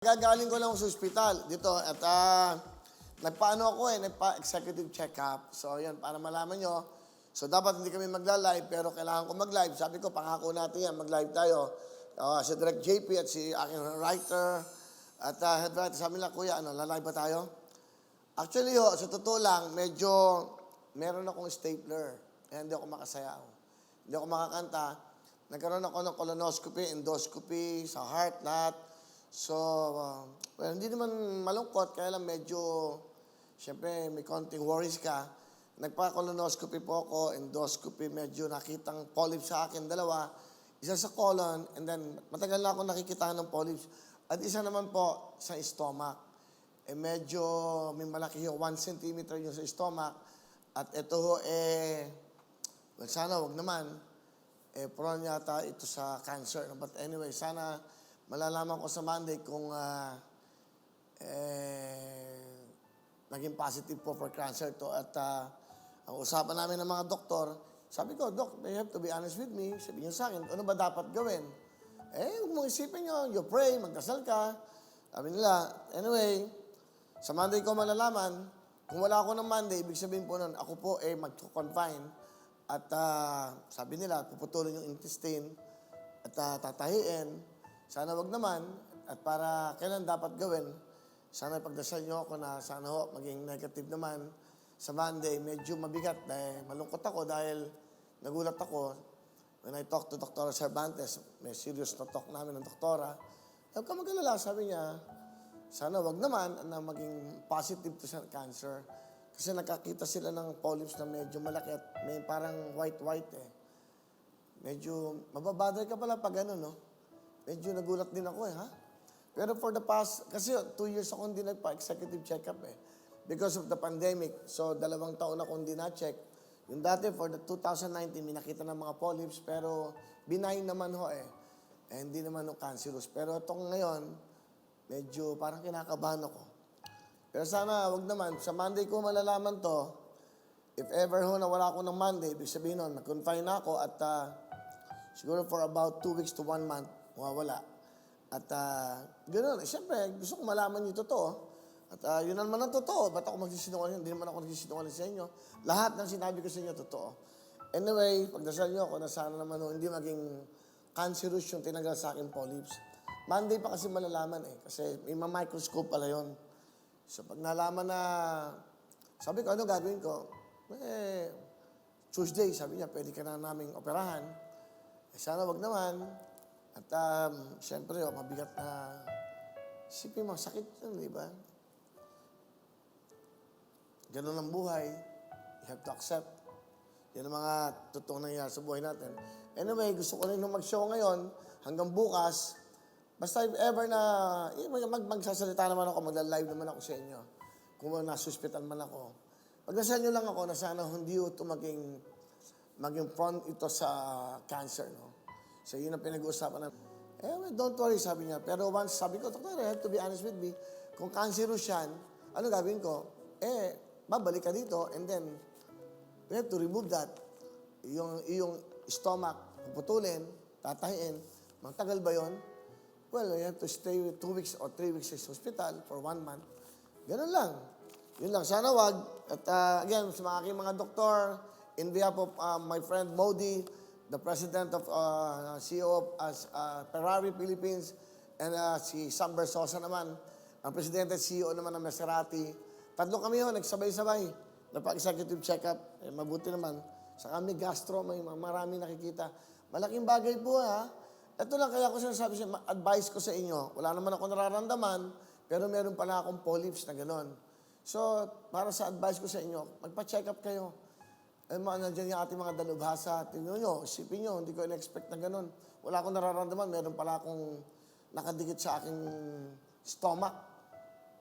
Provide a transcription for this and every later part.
Gagaling ko lang sa ospital dito at ah, nagpaano ako eh, nagpa-executive check-up. So yun, para malaman nyo. So dapat hindi kami magla-live pero kailangan ko mag-live. Sabi ko, pangako natin yan, mag-live tayo. Ah, si Direct JP at si aking writer at uh, head writer, sabi nila, Kuya, ano, la-live ba tayo? Actually, ho, sa totoo lang, medyo meron akong stapler. Kaya hindi ako makasayaw. Hindi ako makakanta. Nagkaroon ako ng colonoscopy, endoscopy, sa heart, lahat. So, uh, well, hindi naman malungkot, kaya lang medyo, syempre, may konting worries ka. Nagpa-colonoscopy po ako, endoscopy, medyo nakitang polyps sa akin, dalawa. Isa sa colon, and then matagal na ako nakikita ng polyps. At isa naman po sa stomach. Eh medyo may malaki yung 1 centimeter yung sa stomach. At ito ho, eh, well, sana wag naman. Eh, prone yata ito sa cancer. But anyway, sana malalaman ko sa Monday kung ah, eh, naging positive po for cancer to. At ah, ang usapan namin ng mga doktor, sabi ko, Doc, you have to be honest with me. Sabi niyo sa akin, ano ba dapat gawin? Eh, huwag mong isipin nyo, you pray, magdasal ka. Sabi nila, anyway, sa Monday ko malalaman, kung wala ako ng Monday, ibig sabihin po nun, ako po eh mag-confine. At ah, sabi nila, puputulin yung intestine at ah, tatahiin. Sana wag naman. At para kailan dapat gawin, sana pagdasal nyo ako na sana ho, maging negative naman. Sa Monday, medyo mabigat dahil malungkot ako dahil nagulat ako when I talked to Dr. Cervantes, may serious na talk namin ng doktora. Huwag ka mag-alala, sabi niya, sana wag naman na maging positive to cancer. Kasi nakakita sila ng polyps na medyo malaki at may parang white-white eh. Medyo mababother ka pala pag ano, no? Medyo nagulat din ako eh, ha? Pero for the past, kasi two years ako hindi nagpa-executive check-up eh. Because of the pandemic. So, dalawang taon ako hindi na-check. Yung dati, for the 2019, may nakita ng mga polyps, pero benign naman ho eh. eh hindi naman ho cancerous. Pero itong ngayon, medyo parang kinakabahan ako. Pero sana, wag naman. Sa Monday ko malalaman to, if ever ho na wala ako ng Monday, ibig sabihin nun, nag-confine na ako at ah, siguro for about two weeks to one month, mawawala. At uh, ganoon, eh, siyempre, gusto ko malaman yung totoo. At ah, yun naman ang totoo. Ba't ako magsisinungaling? Hindi naman ako nagsisinungaling sa inyo. Lahat ng sinabi ko sa inyo, totoo. Anyway, pagdasal nyo ako na sana naman hindi maging cancerous yung tinanggal sa akin polyps. Monday pa kasi malalaman eh. Kasi may microscope pala yun. So pag nalaman na, sabi ko, ano gagawin ko? Eh, Tuesday, sabi niya, pwede ka na naming operahan. Eh, sana wag naman. At um, siyempre, oh, mabigat na, isipin mo, sakit yun, di ba? Ganun ang buhay. You have to accept. Yan ang mga totoong nangyayari sa buhay natin. Anyway, gusto ko rin nung mag-show ngayon, hanggang bukas, basta if ever na, eh, mag, mag, magsasalita naman ako, magla-live naman ako sa inyo. Kung nasa hospital man ako. Pagdasal nyo lang ako na sana hindi ito maging, maging prone ito sa cancer, no? So, yun ang pinag-uusapan namin. Eh, well, don't worry, sabi niya. Pero once, sabi ko, Doctor, you have to be honest with me. Kung cancerous yan, ano gagawin ko? Eh, babalik ka dito and then we have to remove that. Yung, yung stomach, puputulin, tatahiin. Matagal ba yon? Well, you have to stay with two weeks or three weeks sa hospital for one month. Ganun lang. Yun lang. Sana wag. At uh, again, sa mga aking mga doktor, in behalf of uh, my friend Modi, the president of uh, CEO of uh, uh, Ferrari Philippines, and uh, si Sam Bersosa naman, ang presidente at CEO naman ng Maserati. Tatlo kami yun, nagsabay-sabay. Napa-executive check-up. Eh, mabuti naman. Sa kami gastro, may marami nakikita. Malaking bagay po ha. Ito lang kaya ko sinasabi siya, advice ko sa inyo. Wala naman ako nararamdaman, pero meron pala akong polyps na gano'n. So, para sa advice ko sa inyo, magpa-check up kayo. Eh, mga nandiyan yung ating mga dalubhasa. Tingnan nyo, isipin nyo, hindi ko in-expect na gano'n. Wala akong nararamdaman, meron pala akong nakadikit sa aking stomach.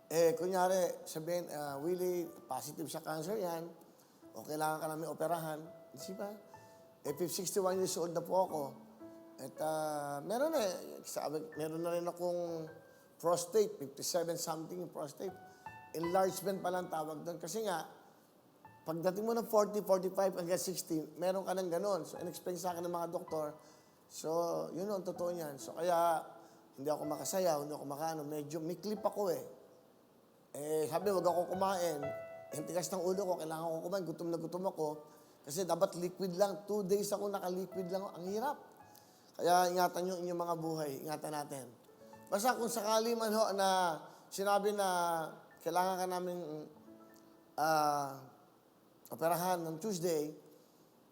Eh, kunyari, sabihin, uh, Willie, positive sa cancer yan, o kailangan ka namin operahan. Ba? Eh, 61 years old na po ako. At uh, meron eh, sabi, meron na rin akong prostate, 57 something prostate. Enlargement pala ang tawag doon. Kasi nga, pagdating mo ng 40, 45 hanggang 60, meron ka ng ganon. So, in-explain sa akin ng mga doktor. So, yun ang totoo niyan. So, kaya, hindi ako makasayaw, hindi ako makaano, medyo may clip ako eh. Eh, sabi, wag ako kumain. Eh, tigas ng ulo ko, kailangan ko kumain, gutom na gutom ako. Kasi dapat liquid lang, two days ako naka-liquid lang, ang hirap. Kaya ingatan nyo inyong mga buhay, ingatan natin. Basta kung sakali man ho na sinabi na kailangan ka namin ah, operahan ng Tuesday,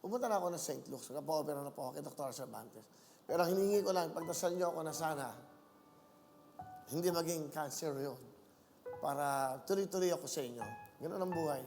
pupunta na ako ng St. Luke's. Nagpa-opera na po ako kay Dr. Cervantes. Pero hiningi ko lang, pagdasal niyo ako na sana, hindi maging cancer yun. Para tuloy-tuloy ako sa inyo. Ganun ang buhay.